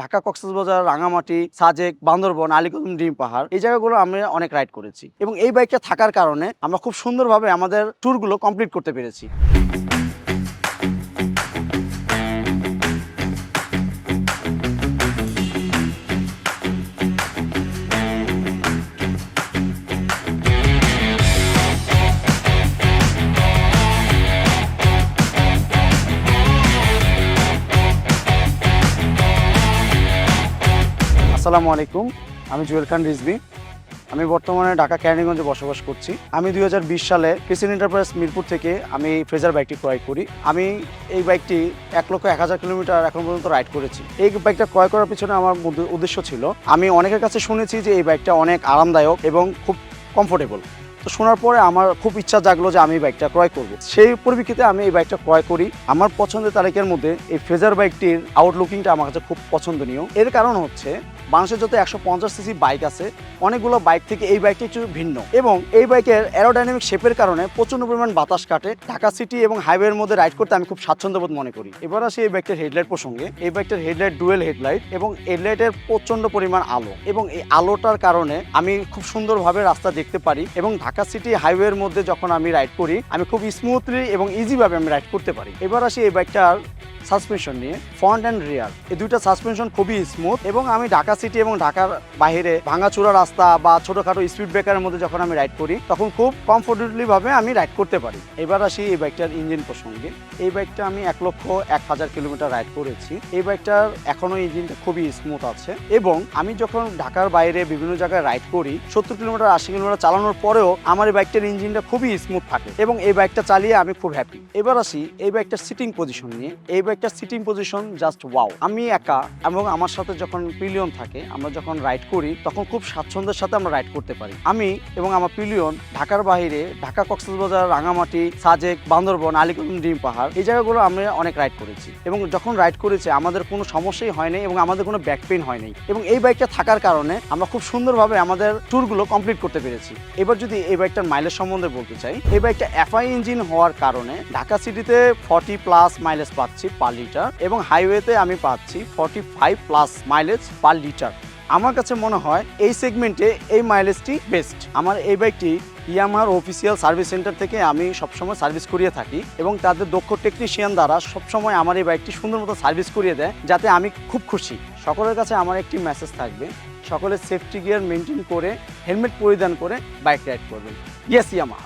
ঢাকা কক্সবাজার, রাঙামাটি, সাজেক, বান্দরবন, আলিকদম ডিম পাহাড়, এই জায়গাগুলো আমরা অনেক রাইড করেছি। এবং এই বাইকটা থাকার কারণে আমরা খুব সুন্দরভাবে আমাদের ট্যুরগুলো কমপ্লিট করতে পেরেছি। আসসালামু আলাইকুম, আমি জুয়েল খান রিজবি আমি বর্তমানে ঢাকা ক্যানিগঞ্জে বসবাস করছি। আমি দুই হাজার বিশ সালে ক্রিসিন এন্টারপ্রাইজ মিরপুর থেকে আমি ফ্রেজার বাইকটি ক্রয় করি। আমি এই বাইকটি এক লক্ষ এক হাজার কিলোমিটার এখন পর্যন্ত রাইড করেছি। এই বাইকটা ক্রয় করার পিছনে আমার উদ্দেশ্য ছিল, আমি অনেকের কাছে শুনেছি যে এই বাইকটা অনেক আরামদায়ক এবং খুব কমফোর্টেবল তো শোনার পরে আমার খুব ইচ্ছা জাগলো যে আমি বাইকটা ক্রয় করব। সেই পরিপ্রেক্ষিতে আমি এই বাইকটা ক্রয় করি। আমার পছন্দের তালিকার মধ্যে এই ফেজার বাইকটির আউটলুকিংটা আমার কাছে খুব পছন্দনীয়। এর কারণ হচ্ছে বাংলাদেশের যত একশো পঞ্চাশ সিসি বাইক আছে, অনেকগুলো বাইক থেকে এই বাইকটি একটু ভিন্ন। এবং এই বাইকের অ্যারোডাইনামিক শেপের কারণে প্রচণ্ড পরিমাণ বাতাস কাটে। ঢাকা সিটি এবং হাইওয়ের মধ্যে রাইড করতে আমি খুব স্বাচ্ছন্দ্যবোধ মনে করি। এবার আসি এই বাইকটার হেডলাইট প্রসঙ্গে। এই বাইকটার হেডলাইট ডুয়েল হেডলাইট এবং হেডলাইটের প্রচণ্ড পরিমাণ আলো। এবং এই আলোটার কারণে আমি খুব সুন্দরভাবে রাস্তা দেখতে পারি এবং ঢাকা সিটি হাইওয়ের মধ্যে যখন আমি রাইড করি, আমি খুব স্মুথলি এবং ইজিভাবে আমি রাইড করতে পারি। এবার আসি এই বাইকটার সাসপেনশন নিয়ে ফ্রন্ট অ্যান্ড রিয়ার এই দুইটা সাসপেনশন খুবই স্মুথ এবং আমি ঢাকা সিটি এবং ঢাকার বাইরে ভাঙাচোরা রাস্তা বা ছোটখাটো স্পিড ব্রেকারের মধ্যে যখন আমি রাইড করি, তখন খুব কমফোর্টেবলি ভাবে আমি রাইড করতে পারি। এবার আসি এই বাইকটার ইঞ্জিন প্রসঙ্গে। এই বাইকটা আমি এক লক্ষ এক হাজার কিলোমিটার রাইড করেছি। এই বাইকটার এখনও ইঞ্জিনটা খুবই স্মুথ আছে এবং আমি যখন ঢাকার বাইরে বিভিন্ন জায়গায় রাইড করি, সত্তর কিলোমিটার আশি কিলোমিটার চালানোর পরেও আমার এই বাইকটার ইঞ্জিনটা খুবই স্মুথ থাকে এবং এই বাইকটা চালিয়ে আমি খুব হ্যাপি এবার আসি এই বাইকটার সিটিং পজিশন নিয়ে। এই বাইকটার সিটিং পজিশন জাস্ট ওয়াও আমি একা এবং আমার সাথে যখন পিলিয়ন থাকে, আমরা যখন রাইড করি, তখন খুব স্বাচ্ছন্দ্যের সাথে আমরা রাইড করতে পারি। আমি এবং আমার পিলিয়ন ঢাকার বাইরে, ঢাকা কক্সবাজার, রাঙামাটি, সাজেক, বান্দরবন আলিকদম ডিম পাহাড়, এই জায়গাগুলো আমরা অনেক রাইড করেছি। এবং যখন রাইড করেছি, আমাদের কোনো সমস্যাই হয়নি এবং আমাদের কোনো ব্যাক পেইন হয়নি এবং এই বাইকটা থাকার কারণে আমরা খুব সুন্দরভাবে আমাদের ট্যুরগুলো কমপ্লিট করতে পেরেছি। এবার যদি এই বাইকটার মাইলেজ সম্বন্ধে বলতে চাই, এই বাইকটা এফআই ইঞ্জিন হওয়ার কারণে ঢাকা সিটিতে ফর্টি প্লাস মাইলেজ পাচ্ছি পার লিটার এবং হাইওয়েতে আমি পাচ্ছি forty five plus mileage per litre. আমার কাছে মনে হয় এই সেগমেন্টে এই মাইলেজটি বেস্ট আমার এই বাইকটি ইয়ামার অফিসিয়াল সার্ভিস সেন্টার থেকে আমি সবসময় সার্ভিস করিয়ে থাকি এবং তাদের দক্ষ টেকনিশিয়ান দ্বারা সবসময় আমার এই বাইকটি সুন্দর মতো সার্ভিস করিয়ে দেয় যাতে আমি খুব খুশি। সকলের কাছে আমার একটি মেসেজ থাকবে, সকলে সেফটি গিয়ার মেনটেন করে হেলমেট পরিধান করে বাইক রাইড করবেন। Yes Yamaha